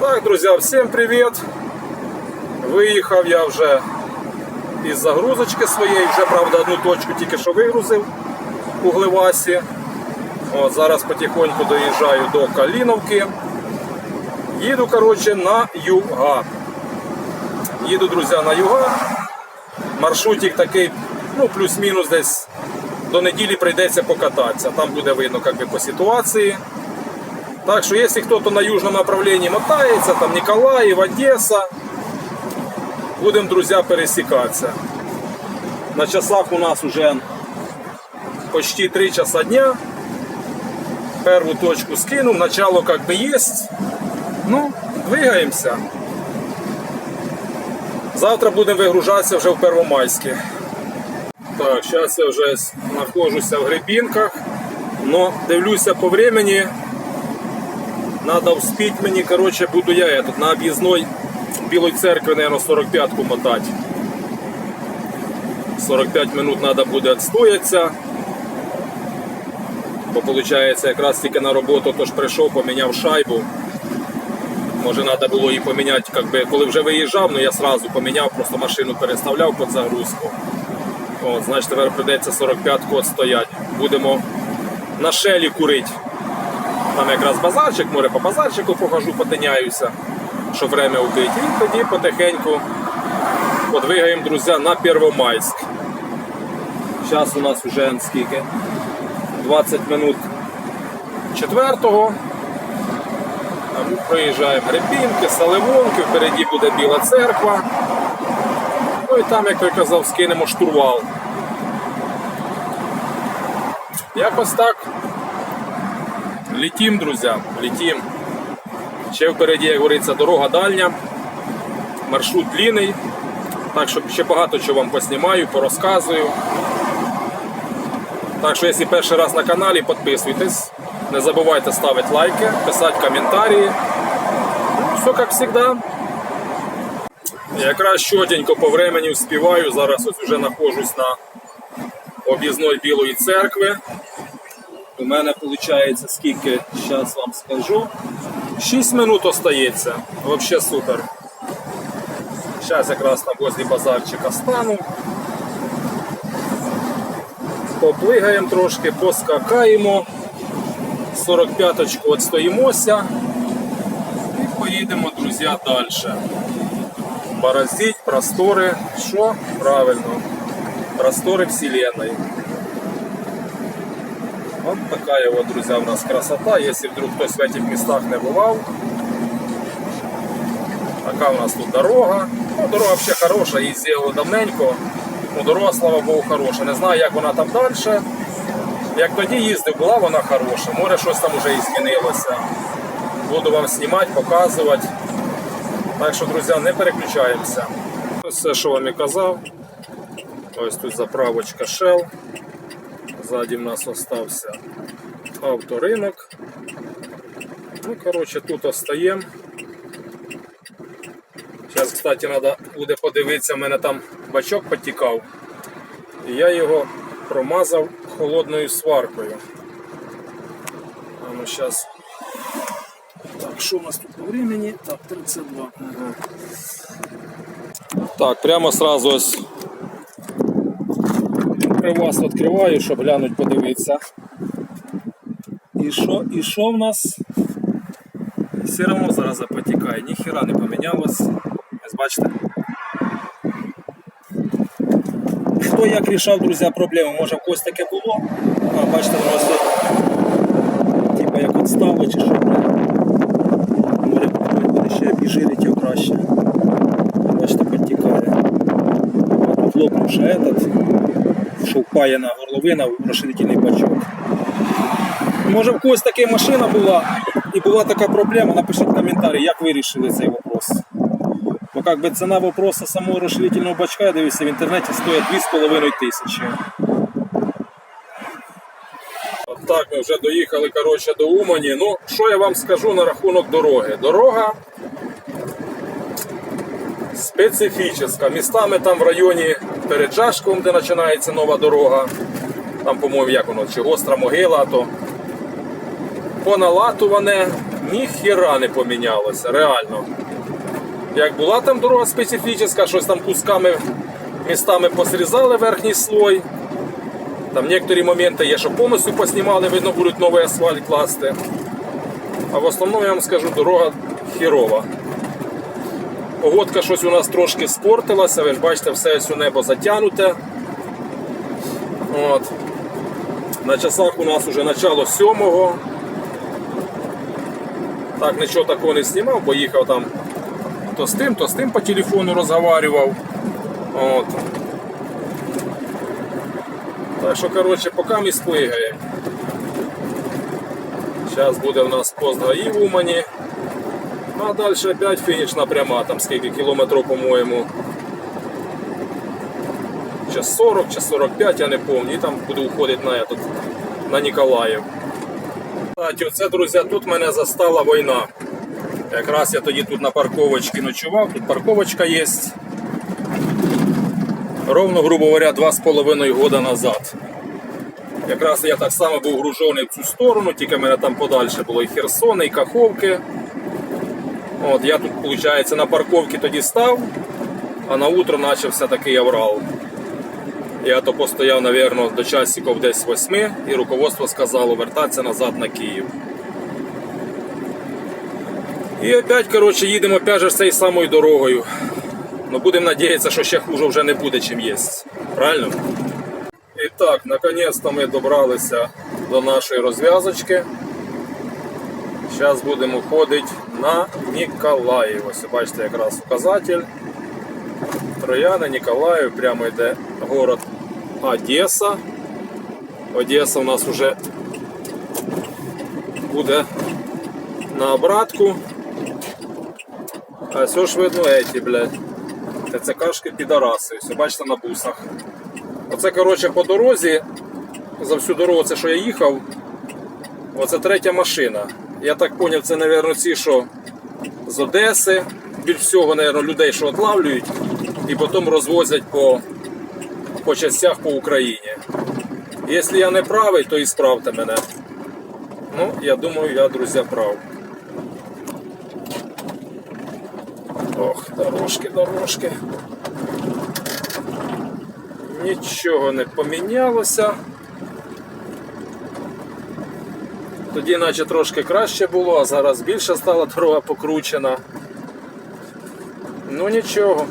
Так, друзі, всім привіт! Виїхав я вже із загрузочки своєї, вже правда одну точку тільки що вигрузив у Гливасі. От, зараз потихоньку доїжджаю до Каліновки. Їду коротше, на юга. Їду, друзі, на юга. Маршрутик такий, ну, плюс-мінус десь до неділі прийдеться покататися. Там буде видно як би, по ситуації. Так что если кто-то на южном направлении мотается, там Николаев, Одесса, будем, друзья, пересекаться. На часах у нас уже почти 3 часа дня. Первую точку скинул, начало как бы есть. Ну, двигаемся. Завтра будем вигружатися вже в Первомайське. Так, зараз я вже знаходжуся в Гребінках, но дивлюся по времени, Надо успеть мені, короче, буду я этот, на об'їзной Білої церкви, наверное, 45-ку мотати. 45 минут надо буде відстоятися. Бо виходить, якраз тільки на роботу тож прийшов, поміняв шайбу. Може треба було її поміняти, как би, коли вже виїжджав, ну я сразу поміняв, просто машину переставляв під загрузку. От, значить тепер прийдеться 45-ку відстояти. Будемо на шелі курити. Там якраз базарчик, море по базарчику похожу, потиняюся, щоб время вбити. І тоді потихеньку подвигаємо, друзі, на Первомайськ. Зараз у нас вже скільки? 20 минут четвертого. Проїжджаємо Гребінки, Саливонки, впереді буде Біла церква. Ну і там, як я казав, скинемо штурвал. Якось так. Летім, друзі, летім. Ще впереді, як говориться, дорога дальня, маршрут длинний. Так що ще багато чого вам поснімаю, порозказую. Так що, якщо перший раз на каналі, підписуйтесь. Не забувайте ставити лайки, писати коментарі. Все як завжди. Якраз чотенько по времени вспіваю. Зараз ось вже знаходжусь на об'їзної Білої церкви. У мене виходить скільки, зараз вам скажу. 6 минут остається. Взагалі супер. Зараз якраз там возле базарчика стану. Поплигаємо трошки, поскакаємо. 45-очку відстоїмося. І поїдемо, друзі, далі. Бороздить простори. Що? Правильно. Простори Вселенной. Вот такая вот, друзья, у нас красота. Если вдруг кто в этих местах не бывал. Така у нас тут дорога. Ну, дорога взагалі хороша, її зробили давненько. Ну, дорога, слава Богу, хороша. Не знаю, як вона там далі. Як тоді їздив, була вона хороша. Може щось там вже і змінилося. Буду вам знімати, показувати. Так що, друзі, не переключаємося. Все, що вам і казав. Ось тут заправочка Shell. Ззаді в нас остався авторинок. Ну, коротше, тут остаємо. Зараз, кстати, треба буде подивитися, в мене там бачок потікав. І я його промазав холодною сваркою. Ну зараз. Так, що у нас тут по времени? Так, 32. Ага. Так, прямо сразу ось вас відкриваю, щоб глянуть, подивитися. І що, і що в нас? Все одно зараз запотікає, ніхіра не помінялось. Ось бачите. Хто як рішав, друзі, проблему? Може в когось таке було? А, бачите, воно тут, типа як відстало чи що. Може буде ще обіжирить його краще. Бачите, підтікає. А тут лопнувши этот, що впаяна горловина в розширительний бачок. Може в когось така машина була і була така проблема, напишіть коментарі, як вирішили цей вопрос. Бо как би ціна вопроса самого розширительного бачка, я дивився в інтернеті, стоїть 2,5 тисячі. Так ми вже доїхали коротше, до Умані. Ну, що я вам скажу на рахунок дороги? Дорога специфічна. Містами там в районі перед Жашковом, де починається нова дорога. Там, по-моєму, як воно, чи гостра могила, то поналатуване, ніхіра не помінялося, реально. Як була там дорога специфічна, щось там кусками містами посрізали верхній слой. Там некоторі моменти є, що повністю поснімали, видно, будуть новий асфальт класти. А в основному я вам скажу, дорога хірова. Погодка щось у нас трошки спортилася, ви ж бачите, все ось у небо затягнуте. От. На часах у нас вже начало сьомого. Так, нічого такого не знімав, бо їхав там то з тим, то з тим по телефону розговарював. От. Так що, коротше, поки ми сплигаємо. Зараз буде у нас пост ГАІ в Умані. А далі опять фінішна пряма, там скільки кілометрів, по-моєму. Чи 40, чи 45, я не пам'ятаю. І там буду уходити на, этот, на Ніколаїв. Оце, друзі, тут мене застала війна. Якраз я тоді тут на парковочці ночував, тут парковочка є. Ровно, грубо говоря, два з половиною года назад. Якраз я так само був гружений в цю сторону, тільки мене там подальше було і Херсон, і Каховки. От, я тут, виходить, на парковці тоді став, а на утро почався такий аврал. Я то постояв, мабуть, до часиків десь восьми, і руководство сказало вертатися назад на Київ. І опять, коротше, їдемо опять же цією самою дорогою. Ну будемо надіятися, що ще хуже вже не буде, чим є. Правильно? І так, наконець-то ми добралися до нашої розв'язочки. Зараз будемо ходити на Ніколаїв. Ось бачите якраз указатель. Трояни, Ніколаїв, прямо йде город Одеса. Одеса у нас вже буде на обратку. А все ж видно эти, блядь. ТЦКшки підараси. Все бачите на бусах. Оце, коротше, по дорозі, за всю дорогу, це що я їхав, оце третя машина. Я так зрозумів, це, мабуть, ці, що з Одеси, більш всього, мабуть, людей, що отлавлюють, і потім розвозять по, по частях по Україні. Якщо я не правий, то і справте мене. Ну, я думаю, я, друзі, прав. Ох, дорожки, дорожки. Нічого не помінялося. Тоді наче трошки краще було, а зараз більше стала дорога покручена. Ну нічого.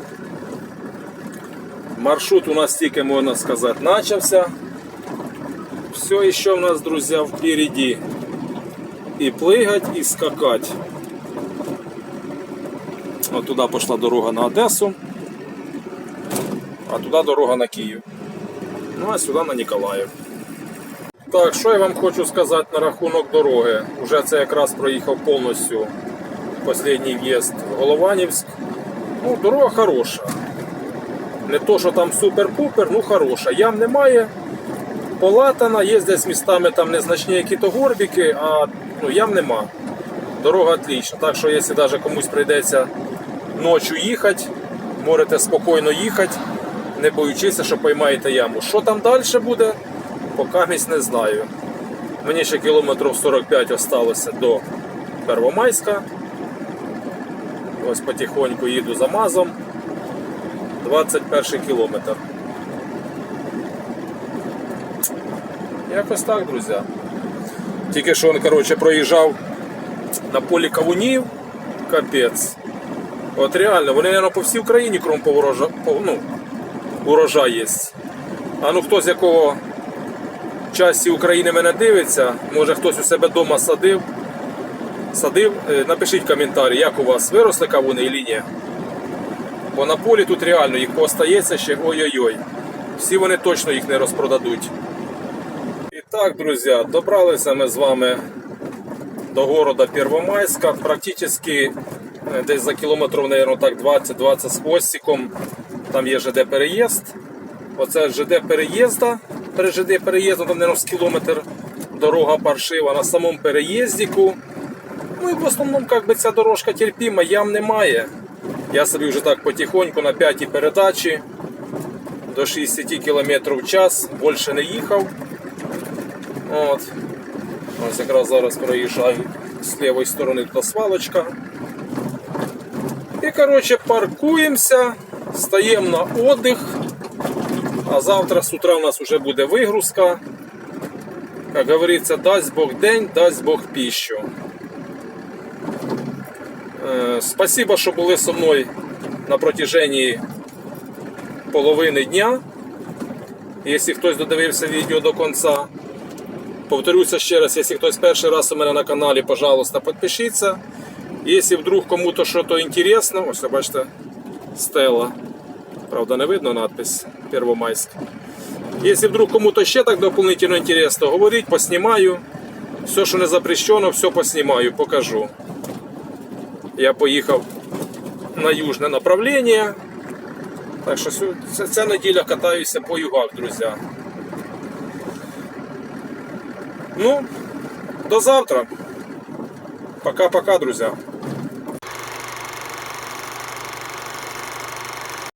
Маршрут у нас тільки, можна сказати, начався. Все ще в нас, друзі, впереді. І плигать, і скакать. От туди пішла дорога на Одесу, а туди дорога на Київ. Ну а сюди на Ніколаїв. Так, що я вам хочу сказати на рахунок дороги. Уже це якраз проїхав повністю останній в'їзд в Голованівськ. Ну, дорога хороша. Не то, що там супер-пупер, ну хороша. Ям немає. Полатана, є десь містами там незначні якісь горбики, а ну, ям нема. Дорога отлічна. Так що, якщо навіть комусь прийдеться ночі їхати, можете спокійно їхати, не боючися, що поймаєте яму. Що там далі буде, поки місць не знаю. Мені ще кілометрів 45 осталося до Первомайська. Ось потихоньку їду за мазом. 21 кілометр. Якось так, друзі. Тільки що він, коротше, проїжджав на полі кавунів. Капець. От реально, вони, мабуть, по всій Україні, крім по урожа... ну, урожай є. А ну хто з якого часті України мене дивиться, може хтось у себе вдома садив. Садив, Е, напишіть коментарі, як у вас виросли кавуни і ні. Бо на полі тут реально їх поостається ще ой-ой-ой. Всі вони точно їх не розпродадуть. І так, друзі, добралися ми з вами до города Первомайська. Практично е, десь за кілометрів, наверное, так 20-20 з хвостиком. Там є ЖД переїзд. Оце ЖД переїзда. Перед ЖД переїздом, там, наверное, з кілометр дорога паршива на самому переїздіку. Ну і в основному как би, ця дорожка терпіма, ям немає. Я собі вже так потихоньку на п'ятій передачі до 60 км в час, більше не їхав. От. Ось якраз зараз проїжджаю з лівої сторони тут свалочка. І, коротше, паркуємося, стаємо на отдих. А завтра з утра у нас вже буде вигрузка. Як говориться, дасть Бог день, дасть Бог піщу. Е, Спасибо, що були зі мною на протяженні половини дня. Якщо хтось додивився відео до кінця, повторюся ще раз, якщо хтось перший раз у мене на каналі, пожалуйста, підпишіться. Якщо вдруг кому-то щось інтересно, ось бачите, стела. Правда, не видно надпись Первомайськ. Якщо вдруг кому-то ще так дополнительно інтересно, говоріть, поснімаю. Все, що не запрещено, все поснімаю, покажу. Я поїхав на южне направлення. Так що сю- ця, ця неділя катаюся по югах, друзі. Ну, до завтра. Пока-пока, друзі.